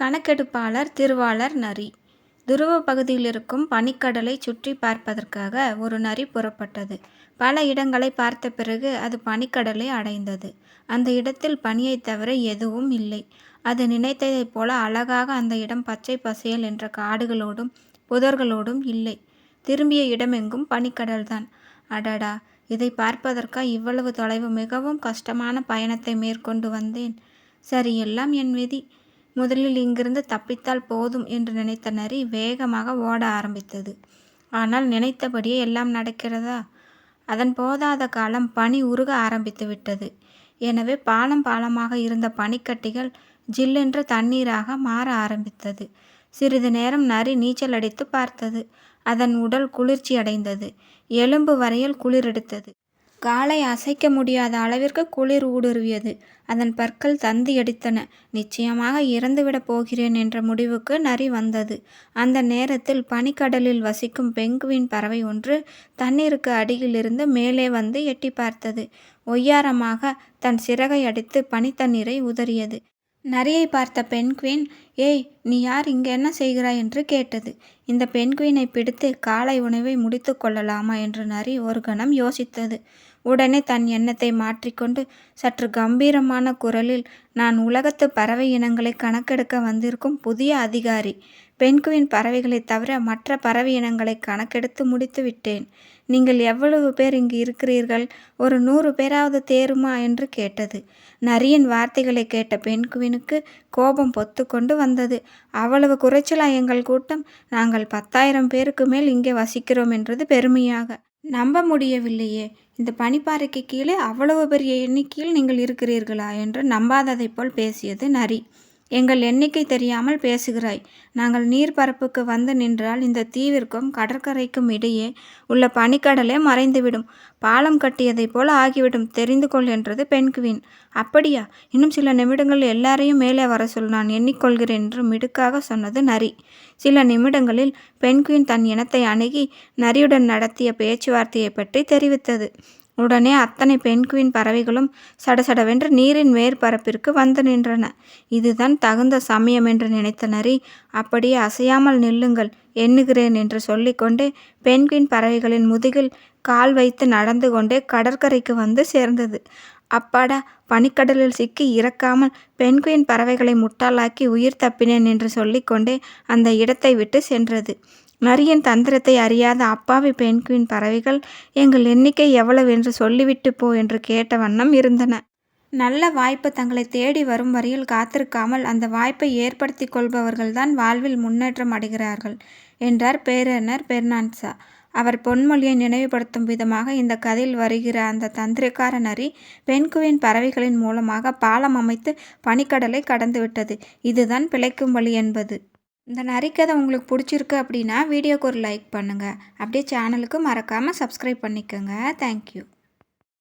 கணக்கெடுப்பாளர் திருவாளர் நரி. துருவ பகுதியில் இருக்கும் பனிக்கடலை சுற்றி பார்ப்பதற்காக ஒரு நரி புறப்பட்டது. பல இடங்களை பார்த்த பிறகு அது பனிக்கடலை அடைந்தது. அந்த இடத்தில் பனியைத் தவிர எதுவும் இல்லை. அது நினைத்ததைப் போல அழகாக அந்த இடம் பச்சை பசேல் என்ற காடுகளோடும் புதர்களோடும் இல்லை. திரும்பிய இடமெங்கும் பனிக்கடல்தான். அடடா! இதை பார்ப்பதற்கா இவ்வளவு தொலைவு மிகவும் கஷ்டமான பயணத்தை மேற்கொண்டு வந்தேன். சரி எல்லாம் என் விதி. முதலில் இங்கிருந்து தப்பித்தால் போதும் என்று நினைத்த நரி வேகமாக ஓட ஆரம்பித்தது. ஆனால் நினைத்தபடியே எல்லாம் நடக்கிறதா? அதன் போதாத காலம் பனி உருக ஆரம்பித்து விட்டது. எனவே பாலம் பாலமாக இருந்த பனிக்கட்டிகள் ஜில்லென்ற தண்ணீராக மாற ஆரம்பித்தது. சிறிது நேரம் நரி நீச்சல் அடித்து பார்த்தது. அதன் உடல் குளிர்ச்சி அடைந்தது எலும்பு வரையில் குளிரெடுத்தது காலை அசைக்க முடியாத அளவிற்கு குளிர் ஊடுருவியது. அதன் பற்கள் தந்தி அடித்தன. நிச்சயமாக இறந்துவிடப் போகிறேன் என்ற முடிவுக்கு நரி வந்தது. அந்த நேரத்தில் பனிக்கடலில் வசிக்கும் பெங்குவின் பறவை ஒன்று தண்ணீருக்கு அடியிலிருந்து மேலே வந்து எட்டி பார்த்தது. ஒய்யாரமாக தன் சிறகை அடித்து பனித்தண்ணீரை உதறியது. நரியை பார்த்த பெண்குயின் ஏய் நீ யார்? இங்கே என்ன செய்கிறாய்? என்று கேட்டது. இந்த பெண்குயினை பிடித்து காலை உணவை முடித்து கொள்ளலாமா என்று நரி ஒரு கணம் யோசித்தது. உடனே தன் எண்ணத்தை மாற்றிக்கொண்டு சற்று கம்பீரமான குரலில் நான் உலகத்து பறவை இனங்களை கணக்கெடுக்க வந்திருக்கும் புதிய அதிகாரி. பெண்குயின் பறவைகளை தவிர மற்ற பறவை இனங்களை கணக்கெடுத்து முடித்து விட்டேன். நீங்கள் எவ்வளவு பேர் இங்கு இருக்கிறீர்கள்? ஒரு நூறு பேராவது தேருமா? என்று கேட்டது. நரியின் வார்த்தைகளை கேட்ட பெண்குவினுக்கு கோபம் பொத்து கொண்டு வந்தது. அவ்வளவு குறைச்சலா எங்கள் கூட்டம்? நாங்கள் பத்தாயிரம் பேருக்கு மேல் இங்கே வசிக்கிறோம் என்றது பெருமையாக. நம்ப முடியவில்லையே. இந்த பனிப்பாறைக்கு கீழே அவ்வளவு பெரிய எண்ணிக்கையில் நீங்கள் இருக்கிறீர்களா? என்று நம்பாததைப் போல் பேசியது நரி. எங்கள் எண்ணிக்கை தெரியாமல் பேசுகிறாய். நாங்கள் நீர்ப்பரப்புக்கு வந்து நின்றால் இந்த தீவிற்கும் கடற்கரைக்கும் இடையே உள்ள பனிக்கடலே மறைந்துவிடும். பாலம் கட்டியதைப் போல ஆகிவிடும். தெரிந்து கொள் என்றது பெண்குவின் அப்படியா? இன்னும் சில நிமிடங்கள் எல்லாரையும் மேலே வர சொல். நான் எண்ணிக்கொள்கிறேன் என்று மிடுக்காக சொன்னது நரி. சில நிமிடங்களில் பெண்குவின் தன் இனத்தை அணுகி நரியுடன் நடத்திய பேச்சுவார்த்தையை பற்றி தெரிவித்தது. உடனே அத்தனை பெண்குயின் பறவைகளும் சடசடவென்று நீரின் மேற்பரப்பிற்கு வந்து நின்றன. இதுதான் தகுந்த சமயம் என்று நினைத்த நரி அப்படியே அசையாமல் நில்லுங்கள் எண்ணுகிறேன் என்று சொல்லிக்கொண்டே பெண்குயின் பறவைகளின் முதுகில் கால் வைத்து நடந்து கொண்டே கடற்கரைக்கு வந்து சேர்ந்தது. அப்பாடா பனிக்கடலில் சிக்கி இறக்காமல் பெண்குயின் பறவைகளை முட்டாளாக்கி உயிர் தப்பினேன் என்று சொல்லிக்கொண்டே அந்த இடத்தை விட்டு சென்றது. நரியின் தந்திரத்தை அறியாத அப்பாவி பெண்குயின் பறவைகள் எங்கள் எண்ணிக்கை எவ்வளவு என்று சொல்லிவிட்டு போ என்று கேட்ட வண்ணம் இருந்தன. நல்ல வாய்ப்பு தங்களை தேடி வரும் வரையில் காத்திருக்காமல் அந்த வாய்ப்பை ஏற்படுத்தி கொள்பவர்கள்தான் வாழ்வில் முன்னேற்றம் அடைகிறார்கள் என்றார் பேரறிஞர் பெர்னான்சா. அவர் பொன்மொழியை நினைவுபடுத்தும் விதமாக இந்த கதையில் வருகிற அந்த தந்திரக்கார நரி பெண்குவின் பறவைகளின் மூலமாக பாலம் அமைத்து பனிக்கடலை கடந்துவிட்டது. இதுதான் பிழைக்கும் வழி என்பது. இந்த நரிக்கதை உங்களுக்கு பிடிச்சிருக்கு அப்படின்னா வீடியோக்கு ஒரு லைக் பண்ணுங்கள் அப்படியே சேனலுக்கு மறக்காமல் சப்ஸ்கிரைப் பண்ணிக்கோங்க. தேங்க்யூ